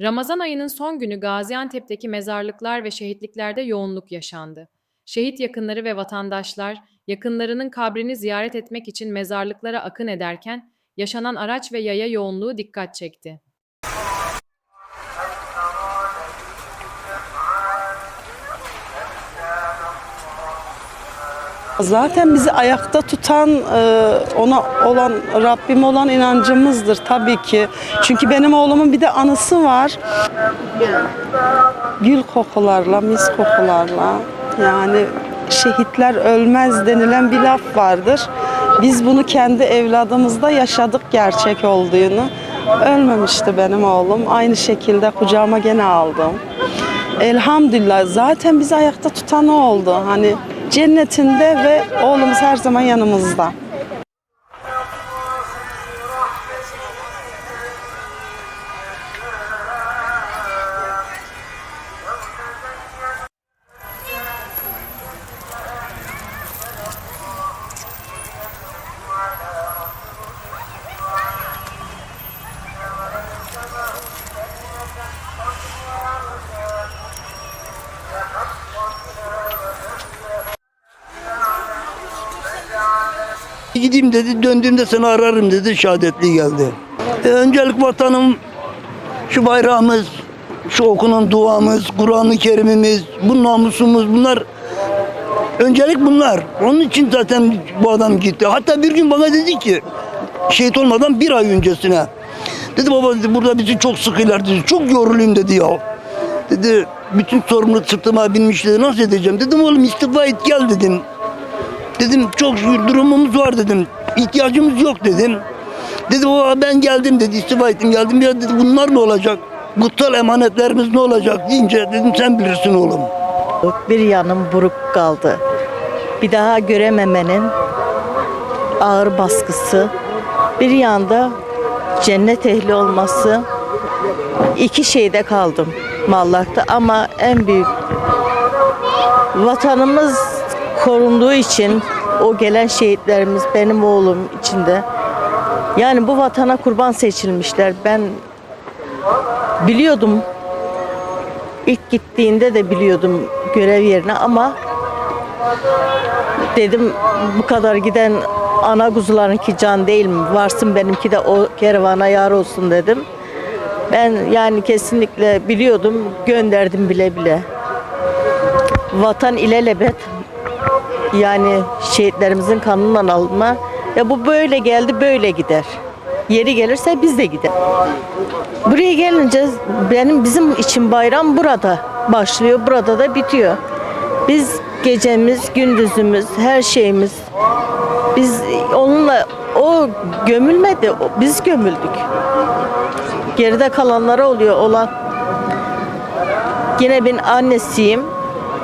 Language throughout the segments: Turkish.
Ramazan ayının son günü Gaziantep'teki mezarlıklar ve şehitliklerde yoğunluk yaşandı. Şehit yakınları ve vatandaşlar yakınlarının kabrini ziyaret etmek için mezarlıklara akın ederken yaşanan araç ve yaya yoğunluğu dikkat çekti. Zaten bizi ayakta tutan e, ona olan Rabbim olan inancımızdır tabii ki. Çünkü benim oğlumun bir de anısı var. Gül kokularla, mis kokularla yani şehitler ölmez denilen bir laf vardır. Biz bunu kendi evladımızda yaşadık gerçek olduğunu. Ölmemişti benim oğlum. Aynı şekilde kucağıma gene aldım. Elhamdülillah zaten bizi ayakta tutan o oldu. Hani cennetinde ve oğlumuz her zaman yanımızda. Gideyim dedi, döndüğümde seni ararım dedi, şehadetli geldi. E, öncelik vatanım, şu bayrağımız, şu okunan duamız, Kur'an-ı Kerim'imiz, bu namusumuz bunlar öncelik bunlar. Onun için zaten bu adam gitti. Hatta bir gün bana dedi ki, şehit olmadan bir ay öncesine. Dedi baba dedi, burada bizi çok sıkıyorlar dedi, çok yoruluyum dedi ya. Dedi, bütün sorumluluk sırtıma binmiş dedi, nasıl edeceğim? Dedim oğlum istifa et gel dedim. Dedim çok durumumuz var dedim. İhtiyacımız yok dedim. Dedi o ben geldim dedi istifa ettim geldim ya dedi bunlar ne olacak? Kutsal emanetlerimiz ne olacak deyince dedim sen bilirsin oğlum. Bir yanım buruk kaldı. Bir daha görememenin ağır baskısı. Bir yanda cennet ehli olması. İki şeyde kaldım Mallak'ta ama en büyük vatanımız korunduğu için o gelen şehitlerimiz benim oğlum içinde. Yani bu vatana kurban seçilmişler. Ben biliyordum İlk gittiğinde de biliyordum görev yerine ama dedim bu kadar giden ana kuzularınki can değil mi? Varsın benimki de o kervana yar olsun dedim. Ben yani kesinlikle biliyordum, gönderdim bile bile. Vatan ilelebet yani şehitlerimizin kanından alınma. Ya bu böyle geldi böyle gider. Yeri gelirse biz de gider. Buraya gelince benim bizim için bayram burada başlıyor, burada da bitiyor. Biz gecemiz, gündüzümüz, her şeyimiz biz onunla o gömülmedi, biz gömüldük. Geride kalanlara oluyor olan. Yine ben annesiyim,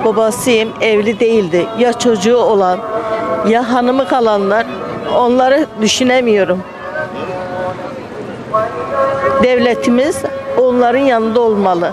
babasıyım evli değildi. Ya çocuğu olan ya hanımı kalanlar onları düşünemiyorum. Devletimiz onların yanında olmalı.